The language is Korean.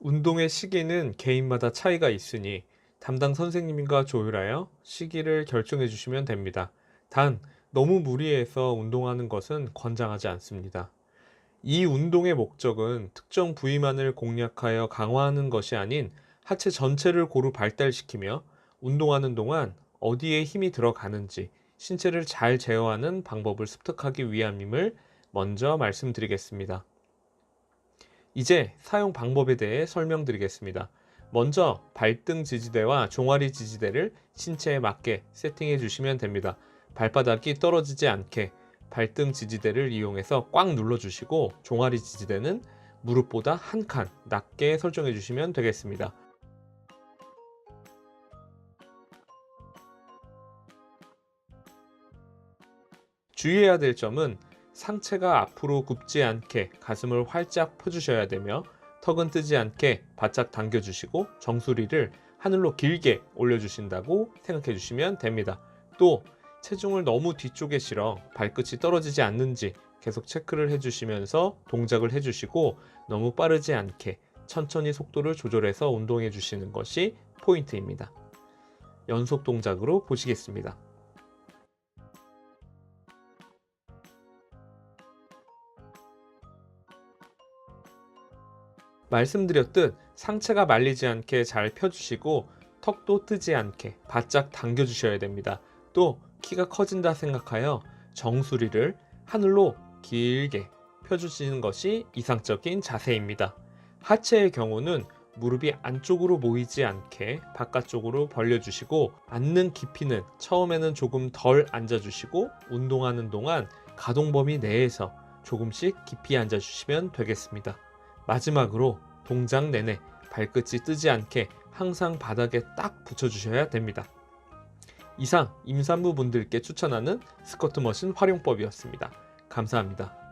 운동의 시기는 개인마다 차이가 있으니 담당 선생님과 조율하여 시기를 결정해 주시면 됩니다. 단, 너무 무리해서 운동하는 것은 권장하지 않습니다. 이 운동의 목적은 특정 부위만을 공략하여 강화하는 것이 아닌 하체 전체를 고루 발달시키며 운동하는 동안 어디에 힘이 들어가는지 신체를 잘 제어하는 방법을 습득하기 위함임을 먼저 말씀드리겠습니다. 이제 사용 방법에 대해 설명드리겠습니다. 먼저 발등 지지대와 종아리 지지대를 신체에 맞게 세팅해 주시면 됩니다. 발바닥이 떨어지지 않게 발등 지지대를 이용해서 꽉 눌러 주시고 종아리 지지대는 무릎보다 한 칸 낮게 설정해 주시면 되겠습니다. 주의해야 될 점은 상체가 앞으로 굽지 않게 가슴을 활짝 펴주셔야 되며 턱은 뜨지 않게 바짝 당겨주시고 정수리를 하늘로 길게 올려주신다고 생각해 주시면 됩니다. 또 체중을 너무 뒤쪽에 실어 발끝이 떨어지지 않는지 계속 체크를 해주시면서 동작을 해주시고 너무 빠르지 않게 천천히 속도를 조절해서 운동해 주시는 것이 포인트입니다. 연속 동작으로 보시겠습니다. 말씀드렸듯 상체가 말리지 않게 잘 펴주시고 턱도 뜨지 않게 바짝 당겨주셔야 됩니다. 또 키가 커진다 생각하여 정수리를 하늘로 길게 펴주시는 것이 이상적인 자세입니다. 하체의 경우는 무릎이 안쪽으로 모이지 않게 바깥쪽으로 벌려주시고 앉는 깊이는 처음에는 조금 덜 앉아주시고 운동하는 동안 가동 범위 내에서 조금씩 깊이 앉아주시면 되겠습니다. 마지막으로 동작 내내 발끝이 뜨지 않게 항상 바닥에 딱 붙여주셔야 됩니다. 이상 임산부 분들께 추천하는 스쿼트 머신 활용법이었습니다. 감사합니다.